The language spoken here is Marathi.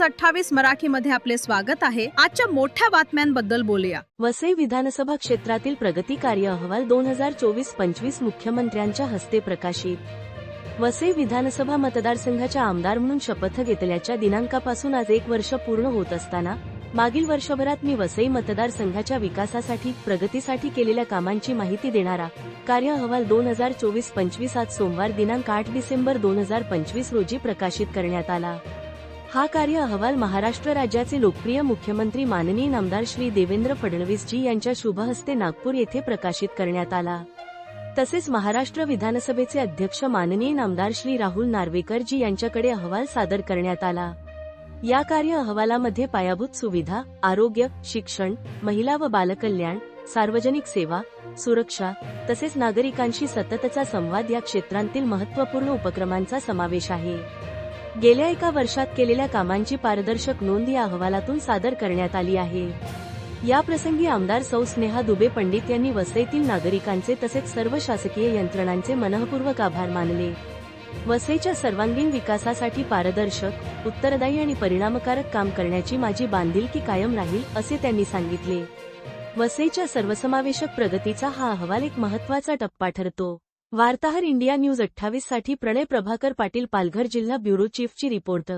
न्यूज अठ्ठावीस मराठीमध्ये आपले स्वागत आहे. आजच्या मोठ्या बातम्यांबद्दल बोलूया. वसई विधानसभा क्षेत्रातील प्रगती कार्य अहवाल दोन हजार चोवीस पंचवीस मुख्यमंत्र्यांच्या हस्ते प्रकाशित. वसई विधानसभा मतदारसंघाच्या आमदार म्हणून शपथ घेतल्याच्या दिनांकापासून आज एक वर्ष पूर्ण होत असताना मागील वर्षभरात मी वसई मतदारसंघाच्या विकासासाठी प्रगतीसाठी केलेल्या कामांची माहिती देणारा कार्य अहवाल दोन हजार चोवीस पंचवीस आज सोमवार दिनांक आठ डिसेंबर दोन हजार पंचवीस रोजी प्रकाशित करण्यात आला. हा कार्य अहवाल महाराष्ट्र राज्याचे लोकप्रिय मुख्यमंत्री माननीय नामदार श्री देवेंद्र फडणवीसजी यांच्या शुभ हस्ते नागपूर येथे प्रकाशित करण्यात आला. तसेच महाराष्ट्र विधानसभेचे अध्यक्ष माननीय नामदार श्री राहुल नार्वेकरजी यांच्याकडे अहवाल सादर करण्यात आला. या कार्य अहवालामध्ये पायाभूत सुविधा आरोग्य शिक्षण महिला व बालकल्याण सार्वजनिक सेवा सुरक्षा तसेच नागरिकांशी सततचा संवाद या क्षेत्रांतील महत्त्वपूर्ण उपक्रमांचा समावेश आहे. गेल्या एका वर्षात केलेल्या कामांची पारदर्शक नोंद या अहवालातून सादर करण्यात आली आहे. या प्रसंगी आमदार सौ स्नेहा दुबे पंडित यांनी वसईतील नागरिकांचे तसेच सर्व शासकीय यंत्रणांचे मनःपूर्वक आभार मानले. वसईच्या सर्वांगीण विकासासाठी पारदर्शक उत्तरदायी आणि परिणामकारक काम करण्याची माझी बांधिलकी कायम राहील असे त्यांनी सांगितले. वसईच्या सर्वसमावेशक प्रगतीचा हा अहवाल एक महत्त्वाचा टप्पा ठरतो. वार्ताहर इंडिया न्यूज अठ्ठावीससाठी प्रणय प्रभाकर पाटील पालघर जिल्हा ब्युरो चीफची रिपोर्ट